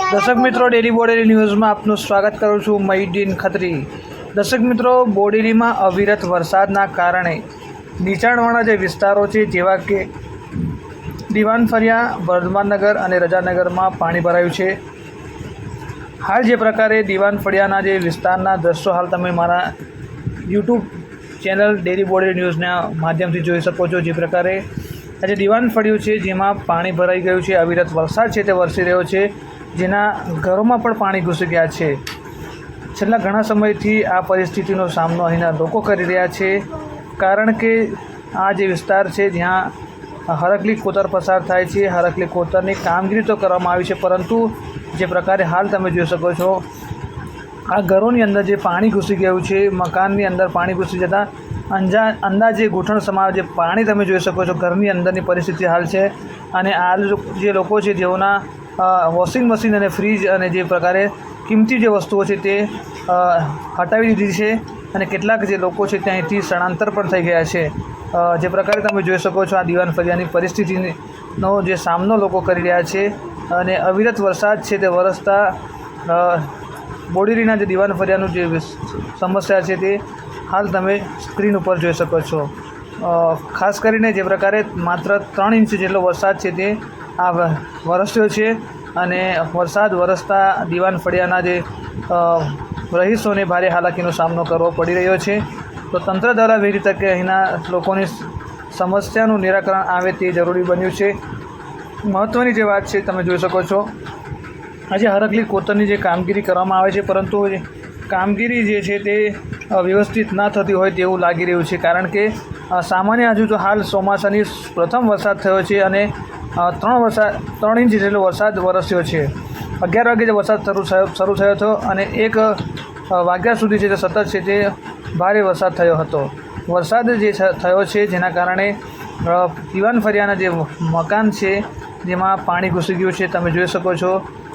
દર્શક મિત્રો ડેલી બોડેલી ન્યૂઝમાં આપનું સ્વાગત કરું છું મહીદ્દીન ખત્રી. દર્શક મિત્રો, બોડેલીમાં અવિરત વરસાદના કારણે નીચાણવાળા જે વિસ્તારો છે, જેવા કે દિવાનફરિયા વર્ધમાનનગર અને રજાનગરમાં પાણી ભરાયું છે. હાલ જે પ્રકારે દિવાનફળિયાના જે વિસ્તારના દ્રશ્યો હાલ તમે મારા યુટ્યુબ ચેનલ ડેલી બોડી ન્યૂઝના માધ્યમથી જોઈ શકો છો. જે પ્રકારે આજે દિવાન ફળ્યું છે, જેમાં પાણી ભરાઈ ગયું છે, અવિરત વરસાદ છે તે વરસી રહ્યો છે, જેના ઘરોમાં પણ પાણી ઘૂસી ગયા છે. છેલ્લા ઘણા સમયથી આ પરિસ્થિતિનો સામનો અહીંના લોકો કરી રહ્યા છે, કારણ કે આ જે વિસ્તાર છે, જ્યાં હરકલી કોતર પસાર થાય છે હરકલી કોતરની કામગીરી તો કરવામાં આવી છે, પરંતુ જે પ્રકારે હાલ તમે જોઈ શકો છો, આ ઘરોની અંદર જે પાણી ઘૂસી ગયું છે, મકાનની અંદર પાણી ઘૂસી જતાં અંજા અંદાજે ગૂંથણ સમાવે છે પાણી તમે જોઈ શકો છો, ઘરની અંદરની પરિસ્થિતિ હાલ છે. અને આ જે લોકો છે જેઓના વોશિંગ મશીન અને ફ્રીજ અને જે પ્રકારે કિંમતી જે વસ્તુઓ છે તે હટાવી દીધી છે. અને કેટલાક જે લોકો છે ત્યાંથી સ્થળાંતર પણ થઈ ગયા છે. જે પ્રકારે તમે જોઈ શકો છો આ દિવાન ફરિયાની પરિસ્થિતિનો જે સામનો લોકો કરી રહ્યા છે. અને અવિરત વરસાદ છે તે વરસતા બોડીરીના જે દિવાન ફરિયાનું જે સમસ્યા છે તે હાલ તમે સ્ક્રીન ઉપર જોઈ શકો છો. ખાસ કરીને જે પ્રકારે માત્ર ત્રણ ઇંચ જેટલો વરસાદ છે તે આ વરસ્યો છે અને વરસાદ વરસતા દિવાન ફળિયાના જે રહીશોને ભારે હાલાકીનો સામનો કરવો પડી રહ્યો છે. તો તંત્ર દ્વારા વહેલી તકે અહીંના લોકોની સમસ્યાનું નિરાકરણ આવે તે જરૂરી બન્યું છે. મહત્ત્વની જે વાત છે, તમે જોઈ શકો છો. આજે હરકલી કોતરની જે કામગીરી કરવામાં આવે છે, પરંતુ કામગીરી જે છે તે વ્યવસ્થિત ના થતી હોય તેવું લાગી રહ્યું છે. કારણ કે સામાન્ય હજુ તો હાલ ચોમાસાની પ્રથમ વરસાદ થયો છે અને ત્રણ વરસાદ ત્રણ ઇંચ જેટલો વરસાદ વરસ્યો છે. અગિયાર વાગે જે વરસાદ શરૂ થયો શરૂ થયો હતો અને એક વાગ્યા સુધી જે તે સતત છે તે ભારે વરસાદ થયો હતો. વરસાદ જે થયો છે જેના કારણે દિવાન ફરિયાના જે મકાન છે જેમાં પાણી ઘૂસી ગયું છે, તમે જોઈ શકો છો.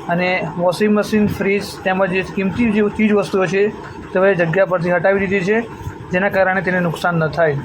અને વોશિંગ મશીન ફ્રીજ તેમજ જે કિંમતી જે ચીજ વસ્તુઓ છે, તે જગ્યા પરથી હટાવી દીધી છે, જેના કારણે તેને નુકસાન ન થાય.